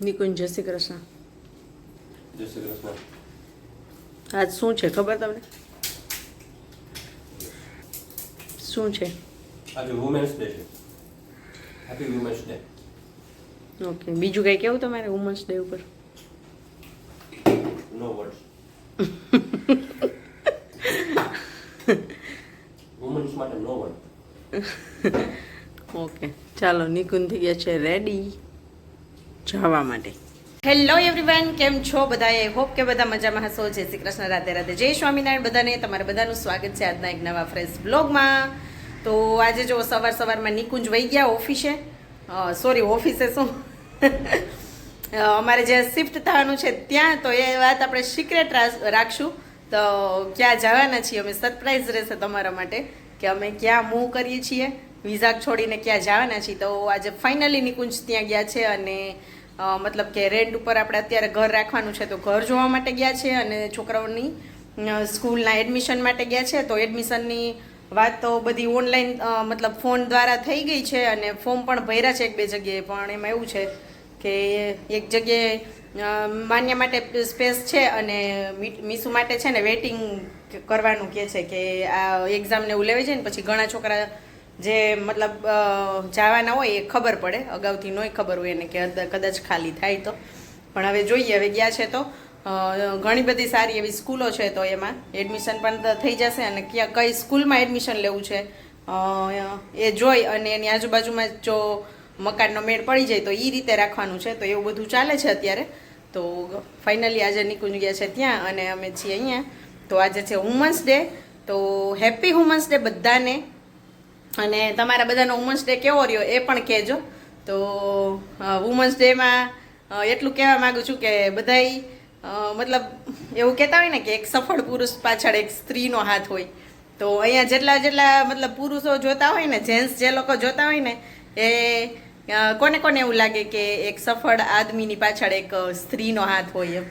નિકુંજ જય શ્રી કૃષ્ણ. જય શ્રી કૃષ્ણ. આજ શું છે ખબર તમને? શું છે? આજે વુમેન્સ ડે છે. હેપી વુમેન્સ ડે ઓકે બીજું કંઈ કેવું તમારે વુમન્સ ડે ઉપર? નો વર્ડ્સ વુમન્સ માટે નો વર્ડ ઓકે ચાલો નિકુંજ થઈ ગયા છે રેડી જવા માટે. હેલો એવરીવન કેમ છો? બધા આઈ હોપ કે બધા મજામાં હશો. જય શ્રી કૃષ્ણ, રાધે રાધે. જય સ્વામિનારાયણ બધાને. તમારે બધાનું સ્વાગત છે આજના એક નવા ફ્રેશ બ્લોગમાં તો આજે જો સવાર સવારમાં નિકુંજ વહી ગયા ઓફિસે. સોરી ઓફિસે શું? અમારે જે શિફ્ટ થવાનું છે ત્યાં, તો એ વાત આપણે સિક્રેટ રાખશું. તો ક્યાં જવાના છીએ અમે? સરપ્રાઈઝ રહેશે તમારા માટે કે અમે ક્યાં મૂવ કરીએ છીએ. વિઝા છોડીને ક્યાં જવાના છીએ. તો આજે ફાઇનલી નિકુંજ ત્યાં ગયા છે અને મતલબ કે રેન્ટ ઉપર આપણે અત્યારે ઘર રાખવાનું છે તો ઘર જોવા માટે ગયા છે અને છોકરાઓની સ્કૂલના એડમિશન માટે ગયા છે. તો એડમિશનની વાત તો બધી ઓનલાઈન મતલબ ફોન દ્વારા થઈ ગઈ છે અને ફોર્મ પણ ભર્યા છે એક બે જગ્યાએ. પણ એમાં એવું છે કે એક જગ્યાએ માન્ય માટે સ્પેસ છે અને મીસુ માટે છે ને વેઇટિંગ કરવાનું કે છે કે આ એક્ઝામને એવું લેવી છે ને પછી ઘણા છોકરા જે મતલબ જવાના હોય એ ખબર પડે. અગાઉથી નોય ખબર હોય એને કે કદાચ ખાલી થાય તો. પણ હવે જોઈએ, હવે ગયા છે તો ઘણી બધી સારી એવી સ્કૂલો છે તો એમાં. એડમિશન પણ થઈ જશે અને ક્યાં, કઈ સ્કૂલમાં એડમિશન લેવું છે એ જોઈ અને એની આજુબાજુમાં જો મકાનનો મેળ પડી જાય તો એ રીતે રાખવાનું છે. તો એવું બધું ચાલે છે અત્યારે. તો ફાઇનલી આજે નીકળી ગયા છે ત્યાં અને અમે છીએ અહીંયા. તો આજે છે વુમન્સ ડે તો હેપી વુમન્સ ડે બધાને. અને તમારા બધાનો વુમન્સ ડે કેવો રહ્યો એ પણ કહેજો. તો વુમન્સ ડેમાં એટલું કહેવા માગું છું કે બધાય મતલબ એવું કહેતા હોય ને કે એક સફળ પુરુષ પાછળ એક સ્ત્રીનો હાથ હોય. તો અહીંયા જેટલા જેટલા મતલબ પુરુષો જોતા હોય ને જેન્ટ્સ જે લોકો જોતા હોય ને, એ કોને કોને એવું લાગે કે એક સફળ આદમીની પાછળ એક સ્ત્રીનો હાથ હોય એમ.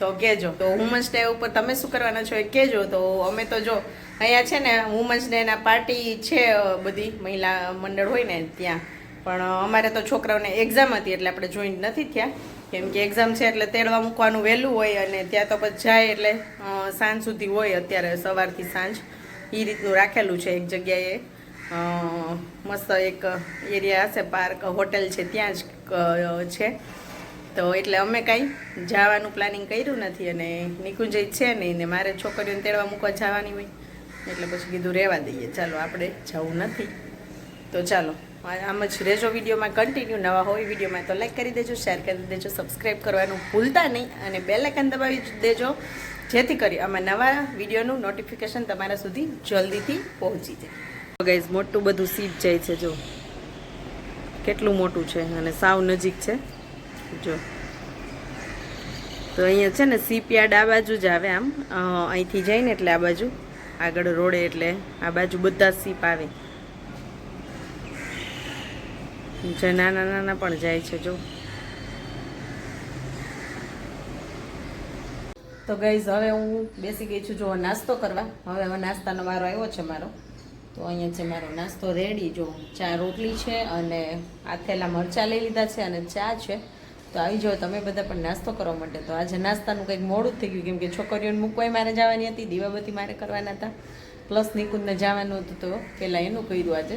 તો કહેજો. તો વુમન્સ ડે ઉપર તમે શું કરવાના છો એ કહેજો. તો અમે તો જો અહીંયા છે ને વુમન્સ ડેના પાર્ટી છે બધી મહિલા મંડળ હોય ને ત્યાં. પણ અમારે તો છોકરાઓને એક્ઝામ હતી એટલે આપણે જોઈન્ટ નથી થયા. કેમ કે એક્ઝામ છે એટલે તેડવા મૂકવાનું વહેલું હોય અને ત્યાં તો પછી જાય એટલે સાંજ સુધી હોય અત્યારે, સવારથી સાંજ. એ રીતનું રાખેલું છે એક જગ્યાએ. મસ્ત એક એરિયા હશે પાર્ક હોટેલ છે, ત્યાં જ છે. તો એટલે અમે કાંઈ જવાનું પ્લાનિંગ કર્યું નથી અને નિકુંજય છે ને મારે છોકરીઓને તેડવા મૂકવા જવાની હોય. એટલે પછી કીધું રહેવા દઈએ. ચાલો, આપણે જવું નથી. તો ચાલો, આમ જ રહેજો વિડીયોમાં કન્ટિન્યુ નવા હોય વિડીયોમાં, તો લાઈક કરી દેજો શેર કરી દેજો સબસ્ક્રાઈબ કરવાનું ભૂલતા નહીં અને બેલ આઇકન દબાવી દેજો, જેથી કરી આમાં નવા વિડીયોનું નોટિફિકેશન તમારા સુધી જલ્દીથી પહોંચી જાય. ગાઈઝ મોટું બધું સીટ જાય છે, જો. કેટલું મોટું છે અને સાવ નજીક છે. જો. તો અહીંયા છે ને સીપયાર્ડ આ બાજુ જ આવે આમ. અહીંથી જઈને એટલે આ બાજુ. આગળ રોડે એટલે આ બાજુ બધા સીપ આવે. જે નાના નાના પણ જાય છે, જો. તો ગઈઝ હવે હું બેસી ગઈ છું, જો નાસ્તો કરવા. હવે હવે નાસ્તાનો વારો આવ્યો છે મારો. તો અહીંયા છે મારો નાસ્તો રેડી જો ચા રોટલી છે અને આથેલા મરચાં લઈ લીધા છે અને ચા છે. તો આવી જાઓ, તમે બધા પણ નાસ્તો કરવા માટે. તો આજે નાસ્તાનું કંઈક મોડું થઈ ગયું, કેમ કે છોકરીઓને મૂકવાય મારે જવાની હતી, દીવાબત્તી મારે કરવાના હતા. પ્લસ નિકુંદને જવાનું હતું તો પહેલાં એનું કર્યું આજે.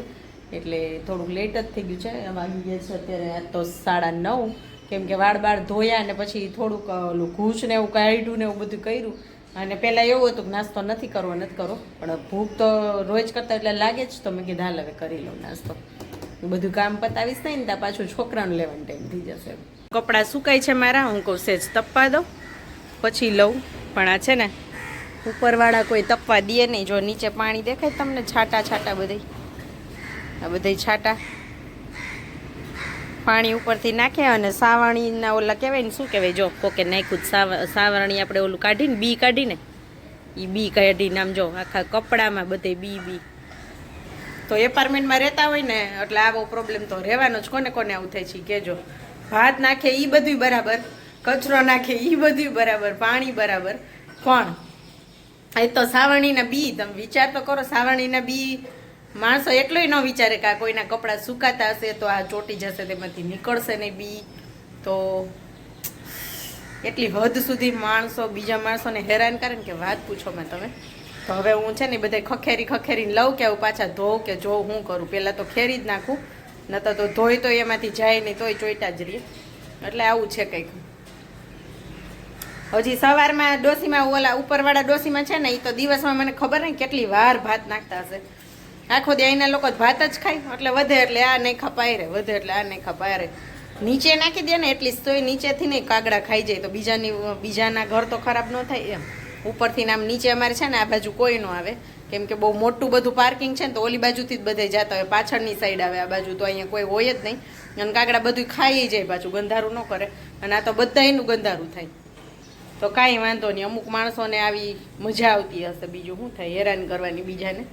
એટલે થોડુંક લેટ જ થઈ ગયું છે વાગી ગયા છે અત્યારે આ તો સાડા નવ. કેમ કે વાળ બાળ ધોયા અને પછી થોડુંક ઓલું ને એવું કાઢ્યું ને એવું બધું કર્યું. અને પહેલાં એવું હતું કે નાસ્તો નથી કરવો નથી કરવો. પણ ભૂખ તો રોજ કરતા એટલે લાગે જ. તો મેં કીધું, હાલ હવે કરી લઉં નાસ્તો. બધું કામ પતાવીશ નહીં ને ત્યાં પાછું છોકરાનું લેવાનું ટાઈમ થઈ જશે. કપડાં સુકાય છે મારા, હું કહું સેજ તપવા દઉં, પછી લઉં. પણ આ છે ને, ઉપરવાળા કોઈ તપવા દે નહીં, જો નીચે પાણી દેખાય તમને છાટા છાટા બધે આ બધા છાટા. પાણી ઉપરથી નાખે અને સાવરણીના ઓલા કહેવાય ને, શું કહેવાય, જો કોકે નાખ્યું સાવ, સાવરણી આપણે ઓલું કાઢીને, બી કાઢીને એ બી કાઢીને આમ જો આખા કપડામાં બધે બી બી. તો એપાર્ટમેન્ટમાં રહેતા હોય ને, એટલે આવો પ્રોબ્લેમ તો રહેવાનો જ, કોને કોને આવું થાય છે કહેજો. ભાત નાખે એ બધું બરાબર, કચરો નાખે એ બધું બરાબર, પાણી બરાબર. પણ એ તો સાવરણીના બી, તમે વિચાર તો કરો સાવરણીના બી માણસો એટલોય ન વિચારે કે આ કોઈના કપડાં સુકાતા હશે તો આ ચોટી જશે તેમાંથી નીકળશે નહીં બી. તો એટલી હદ સુધી માણસો બીજા માણસોને હેરાન કરે ને કે વાત પૂછો મેં તમે. તો હવે હું છે ને બધે ખખેરી ખખેરીને લઉં કે આવું પાછા ધોઉં કે જો હું કરું, પહેલાં તો ખેરી જ નાખું. નતો તો ધોઈ તો એમાંથી જાય નહીં, તોય ચોઈટા જ રહીએ એટલે આવું છે કંઈક. હજી સવારમાં ડોસીમાં ઓલા ઉપરવાળા ડોસીમાં છે ને એ તો દિવસમાં મને ખબર નહીં કેટલી વાર ભાત નાખતા હશે. આખો દે અહીંના લોકો ભાત જ ખાય, એટલે વધે એટલે આ નહીં ખપાય રે, વધે એટલે આ નહીં ખપાય રે. નીચે નાખી દે ને એટલી તોય નીચેથી નહીં કાગડા ખાઈ જાય, તો બીજાની, બીજાના ઘર તો ખરાબ ન થાય એમ. ઉપરથી આમ નીચે અમારે છે ને, આ બાજુ કોઈ ન આવે. કેમ કે બહુ મોટું બધું પાર્કિંગ છે ને તો ઓલી બાજુથી જ બધે જતા હોય. પાછળની સાઈડ આવે આ બાજુ, તો અહીંયા કોઈ હોય જ નહીં. અને કાગડા બધું ખાઈ જાય પાછું, ગંધારું ન કરે. અને આ તો બધા એનું ગંધારું થાય. તો કાંઈ વાંધો નહીં, અમુક માણસોને આવી મજા આવતી હશે. બીજું શું થાય? હેરાન કરવાની બીજાને.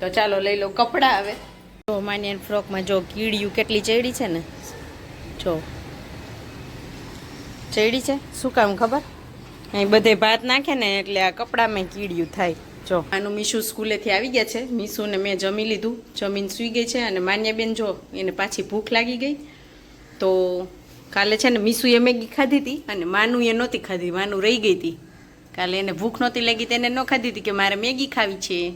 તો ચાલો લઈ લો કપડાં આવે જો માની ફ્રોકમાં જો કીડિયું કેટલી ચેડી છે ને? જો. ચેડી છે? શું કામ ખબર? અહીં બધે ભાત નાખે ને એટલે આ કપડામાં કીડિયું થાય. જો. આનું મીશુ સ્કૂલેથી આવી ગયા છે. મીશુને મેં જમી લીધું. જમીન સૂઈ ગઈ છે અને માન્યાબેન જો એને પાછી ભૂખ લાગી ગઈ. તો કાલે છે ને મીસુએ મેગી ખાધી હતી અને માનું એ નહોતી ખાધી. માનું રહી ગઈ હતી. કાલે એને ભૂખ નહોતી લાગી તેને ન ખાધી હતી કે મારે મેગી ખાવી છે.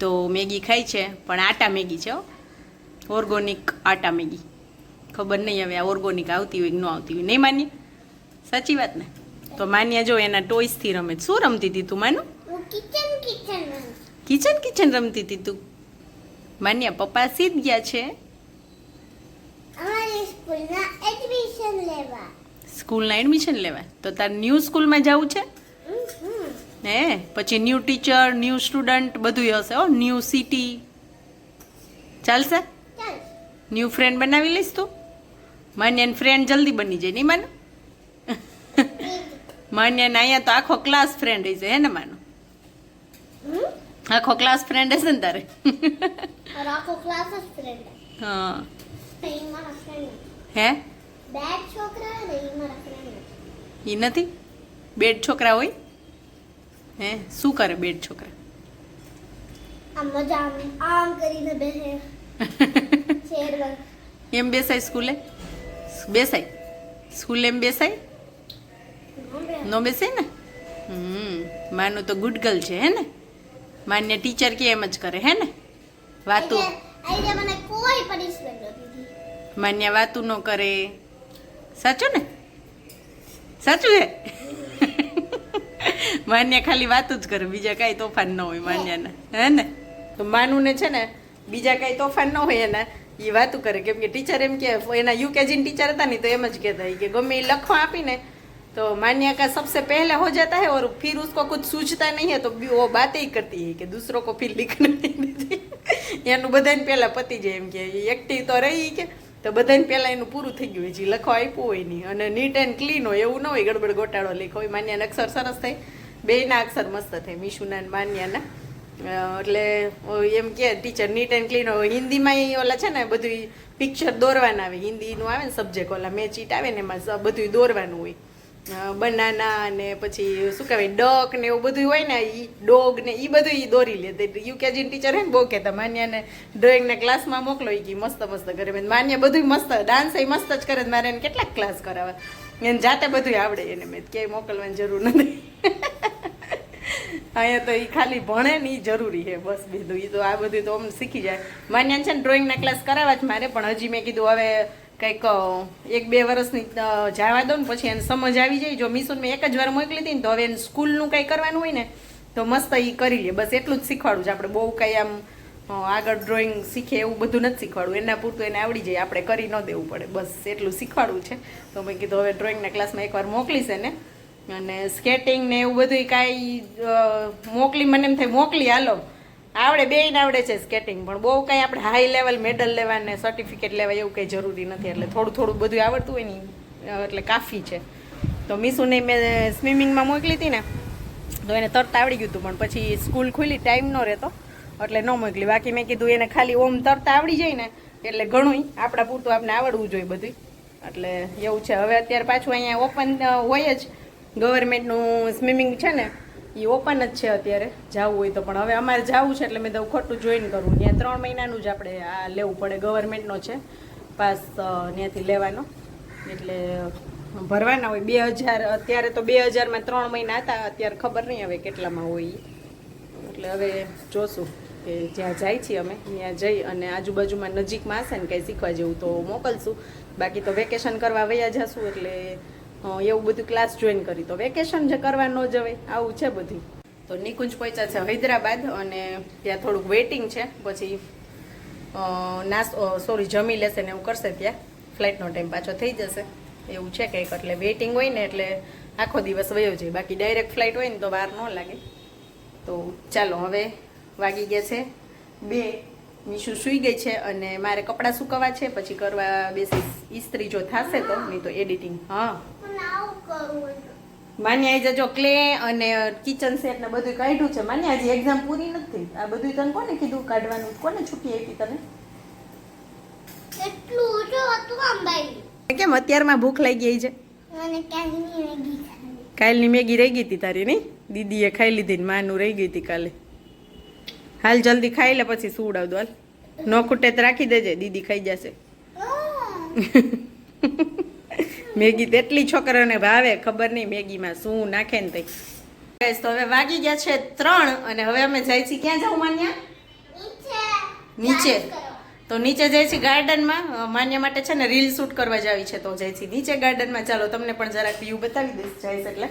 તો મેગી ખાઈ છે, પણ આટા મેગી છે ઓર્ગોનિક આટા મેગી. ખબર નહીં હવે આ ઓર્ગોનિક આવતી હોય ન આવતી હોય. નહીં માન્ય? સાચી વાત ને? તો માન્યા જો એના ટોયસથી રમે. શું રમતી હતી તું માનું? કિચન કિચન કિચન કિચન રમતી હતી તું. માન્યા પપ્પા સીધ ગયા છે? અમારી સ્કૂલના એડમિશન લેવા. સ્કૂલના એડમિશન લેવા? તો તાર ન્યૂ સ્કૂલમાં જવું છે. હે? પછી ન્યૂ ટીચર ન્યૂ સ્ટુડન્ટ બધું હશે હો? ન્યૂ સિટી ચાલશે? ન્યૂ ફ્રેન્ડ બનાવી લઈશ તું? માન્યાને ફ્રેન્ડ જલ્દી બની જાય નહીં માનો? માન્યાને અહીંયા તો આખો ક્લાસ ફ્રેન્ડ હશે હે ને માનો? આખો ક્લાસ ફ્રેન્ડ હશે ને તારે આખો ક્લાસ જ ફ્રેન્ડ હા એ મારા ફ્રેન્ડ હે બે છોકરા ને એ મારા ફ્રેન્ડ ઈ નથી બેડ છોકરા હોય હે શું કરે બેડ છોકરા આમ મજા આમ આમ કરીને બેસે શેર એમ બેસાય સ્કૂલે? બેસાય? સ્કૂલે એમ બેસાય? નો બેસાય। ને હમ માનું તો ગુડ ગર્લ છે હે ને? માન્ય ટીચર કે એમ જ કરે હે ને? વાતું માન્ય વાતું ન કરે. સાચું ને? સાચું હે? માન્ય ખાલી વાતું જ કરે બીજા કાંઈ તોફાન ન હોય માન્યાના. હે ને? તો માનું ને છે ને બીજા કાંઈ તોફાન ન હોય એના એ વાતું કરે. કેમ કે ટીચર એમ કે એના યુકેજીન ટીચર હતા ને તો એમ જ કહેતા કે ગમે એ લખવા આપીને तो मान्या का सबसे पहले हो जाता है और फिर उसको कुछ सूझता नहीं है तो भी वो बातें ही करती है कि दूसरों को फिर लिखना नहीं देती એનું બધાને પહેલાં પતી જાય એમ કે એક્ટિવ તો રહી કે તો બધાને પહેલાં એનું પૂરું થઈ ગયું હોય જે લખવા આપ્યું હોય નહીં અને નીટ એન્ડ ક્લીન હોય એવું ન હોય ગડબડ ગોટાળો લખો હોય માન્યાના અક્ષર સરસ થાય બેયના અક્ષર મસ્ત થાય મીશુના અને માન્યાના અ, એટલે ઓ એમ કે ટીચર નીટ એન્ડ ક્લીન હોય હિન્દીમાં ઈ ઓલા છે ને બધું પિક્ચર દોરવાના આવે હિન્દીનું આવે ને સબ્જેક્ટ ઓલા મેચીટ આવે ને એમાં સ- બધું દોરવાનું હોય બનાના અને પછી શું કહેવાય ડક ને એવું બધું હોય ને, ઈ ડોગ ને એ બધું ઈ દોરી લે. યુકેજી ટીચર હે ને, બહુ કહેતા માન્યાને ડ્રોઈંગના ક્લાસમાં મોકલો. એ કી મસ્ત મસ્ત કરે. માન્ય બધું મસ્ત ડાન્સ એ મસ્ત જ કરે મારે એને કેટલાક ક્લાસ કરાવે. એને જાતે બધું આવડે એને. મેં ક્યાંય મોકલવાની જરૂર નથી. અહીંયા તો એ ખાલી ભણે ને એ જરૂરી છે, બસ બીજું એ તો આ બધું તો અમને શીખી જાય. માન્યા છે ને ડ્રોઈંગના ક્લાસ કરાવવા જ મારે, પણ હજી મેં કીધું, હવે કંઈક એક બે વર્ષની જવા દો ને પછી એને સમજ આવી જાય. જો મિસુન મેં એક જ વાર મોકલી હતી ને, તો હવે એને સ્કૂલનું કંઈ કરવાનું હોય ને, તો મસ્ત એ કરી લે. બસ એટલું જ શીખવાડું છે. આપણે બહુ કંઈ આમ આગળ ડ્રોઈંગ શીખે એવું બધું નથી શીખવાડવું. એના પૂરતું એને આવડી જાય. આપણે કરી ન દેવું પડે. બસ એટલું શીખવાડવું છે. તો મેં કીધું, હવે ડ્રોઈંગના ક્લાસમાં એકવાર મોકલીશ એને. અને સ્કેટિંગ ને એવું બધું કાંઈ મોકલી, મને એમ થાય, મોકલી, હાલો. આવડે, બેયને આવડે છે સ્કેટિંગ પણ બહુ કંઈ આપણે હાઈ લેવલ મેડલ લેવા ને સર્ટિફિકેટ લેવા એવું કંઈ જરૂરી નથી. એટલે થોડું થોડું બધું આવડતું હોય ને એટલે કાફી છે. તો મીસુને મેં સ્વિમિંગમાં મોકલી હતી ને, તો એને તરત આવડી ગયું હતું, પણ પછી સ્કૂલ ખુલી, ટાઈમ ન રહેતો, એટલે ન મોકલી. બાકી મેં કીધું એને ખાલી ઓમ તરતા આવડી જાય ને, એટલે ઘણું આપણા પૂરતું આપણે આવડવું જોઈએ બધું એટલે એવું છે. હવે અત્યારે પાછું અહીંયા ઓપન હોય જ. ગવર્મેન્ટનું સ્વિમિંગ છે ને એ ઓપન જ છે અત્યારે જવું હોય તો પણ. હવે અમારે જવું છે એટલે મેં તો ખોટું જોઈન કરવું ત્યાં ત્રણ મહિનાનું જ આપણે આ લેવું પડે. ગવર્મેન્ટનો છે. પાસ ત્યાંથી લેવાનો. એટલે ભરવાના હોય. બે હજાર, અત્યારે તો બે હજારમાં ત્રણ મહિના હતા. અત્યારે ખબર નહીં હવે કેટલામાં હોય. એટલે હવે જોશું કે જ્યાં જાય છીએ અમે, ત્યાં જઈ અને આજુબાજુમાં નજીકમાં હશે ને, કંઈ શીખવા જેવું તો મોકલશું. બાકી તો વેકેશન કરવા વયા જશું એટલે એવું બધું ક્લાસ જોઈન કરી. તો વેકેશન જે કરવા ન જવાય. આવું છે બધું. તો નિકુંજ પહોંચ્યા છે હૈદરાબાદ અને ત્યાં થોડુંક વેઇટિંગ છે. પછી નાસ સોરી જમી લેશે ને એવું કરશે ત્યાં. ફ્લાઇટનો ટાઈમ પાછો થઈ જશે. એવું છે કંઈક, એટલે વેઇટિંગ હોય ને એટલે આખો દિવસ વયો જાય. બાકી ડાયરેક્ટ ફ્લાઇટ હોય ને તો વાર ન લાગે. તો ચાલો, હવે વાગી ગયા છે બે. મીશુ સૂઈ ગઈ છે અને મારે કપડાં સુકવવા છે. પછી કરવા બેસી ઇસ્ત્રી જો થશે તો, નહીં તો એડિટિંગ હા. માન્ય જજો ક્લે અને કિચન સેટ ને બધું કાઢ્યું છે. માન્યા હજી એક્ઝામ પૂરી નથી આ બધું તને કોને કીધું? કાઢવાનું કોને છૂટી આપી તને? એટલું જો હતું અંબાઈ કેમ અત્યારમાં ભૂખ લાગી ગઈ છે? મને મેગી કાલની મેગી રહી ગઈ હતી તારી નહીં? દીદીએ ખાઈ લીધી ને માનું રહી ગઈ હતી કાલે. હાલ જલ્દી ખાઈ લે પછી સુવડાવ દો હાલ. ન ખૂટે તો રાખી દેજે. દીદી ખાઈ જશે. મેગી તેટલી છોકરાને ભાવે ખબર નહીં મેગીમાં શું નાખે ને તઈ તો હવે વાગી ગયા છે ત્રણ અને હવે અમે જાય છીએ ક્યાં જાઉં માન્યા? નીચે. તો નીચે જાય છે ગાર્ડનમાં. માન્ય માટે છે ને રીલ શૂટ કરવા જાવી છે તો જાય છે નીચે ગાર્ડનમાં. ચાલો તમને પણ જરાક વ્યૂ બતાવી દઈશ જાય એટલે.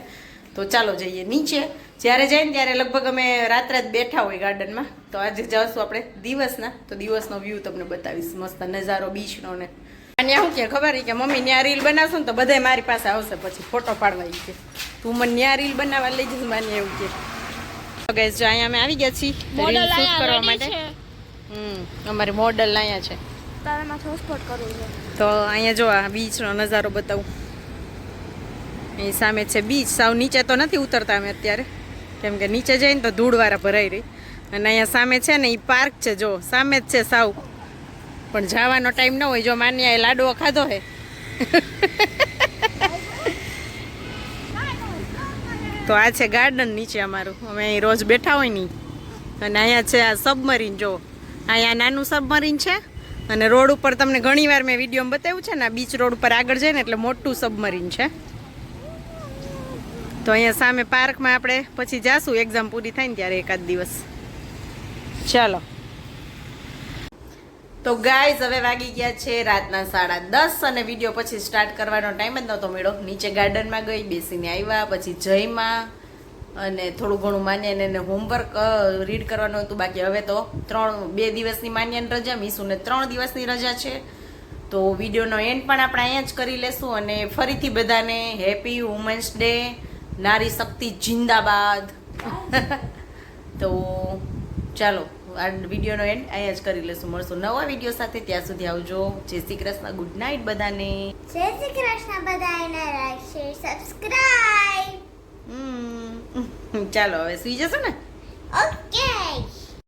તો ચાલો જઈએ નીચે. જ્યારે જાય ને ત્યારે લગભગ અમે રાત જ બેઠા હોય ગાર્ડનમાં. તો આજે જશું આપણે દિવસના. તો દિવસનો વ્યૂ તમને બતાવીશ. મસ્ત નજારો બીચનો ને અને શું કે ખબર કે મમ્મી ન્યા રીલ બનાવશો ને તો બધા મારી પાસે આવશે પછી ફોટો પાડવા કે. તું મને ન્યા રીલ બનાવવા લઈ જઈશ માને એવું કે. તો guys, જો અહીંયા અમે આવી ગયા છીએ રીલ શૂટ કરવા માટે. હમ અમારી મોડલ અહીંયા છે. તો અહીંયા જો આ બીચનો નજારો બતાવું. અહીં સામે છે બીચ. સાવ નીચે તો નથી ઉતરતા અમે અત્યારે. કેમ કે નીચે જઈને તો ધૂળવાળા ભરાઈ રહી. અને અહીંયા સામે છે ને એ પાર્ક છે જો. સામે જ છે સાવ. પણ જવાનો ટાઈમ ન હોય, જો માન્યા એ લાડવો ખાધો હે. તો આ છે ગાર્ડન નીચે અમારું. અમે અહીં રોજ બેઠા હોય નહીં અને અહીંયા છે આ સબમરીન જો. અહીંયા નાનું સબમરીન છે. અને રોડ ઉપર તમને ઘણીવાર મેં વીડિયો બતાવ્યું છે ને બીચ રોડ ઉપર આગળ જાય ને એટલે મોટું સબમરીન છે. તો અહીંયા સામે પાર્કમાં આપણે પછી જાશું. એક્ઝામ પૂરી થાય ને ત્યારે એકાદ દિવસ. ચાલો. તો ગાઈઝ હવે વાગી ગયા છે રાતના સાડા દસ અને વીડિયો પછી સ્ટાર્ટ કરવાનો ટાઈમ જ નહોતો મળ્યો. નીચે ગાર્ડનમાં ગઈ, બેસીને આવ્યા, પછી જયમાં અને થોડું ઘણું માન્યાને એને હોમવર્ક રીડ કરવાનું હતું. બાકી હવે તો ત્રણ, બે દિવસની માન્યાની રજા, મીસુને ત્રણ દિવસની રજા છે. તો વિડીયોનો એન્ડ પણ આપણે અહીંયા જ કરી લેશું અને ફરીથી બધાને હેપી વુમન્સ ડે નારી શક્તિ જિંદાબાદ. તો ચાલો. આ વિડીયોનો એન્ડ અહીંયા જ કરી લઈશું. મળશું નવા વીડિયો સાથે. ત્યાં સુધી આવજો. જય શ્રી કૃષ્ણ. ગુડ નાઇટ બધાને. જય શ્રી કૃષ્ણ બધાને લાઈક શેર સબસ્ક્રાઇબ ચાલો હવે સુઈ જશો ને? ઓકે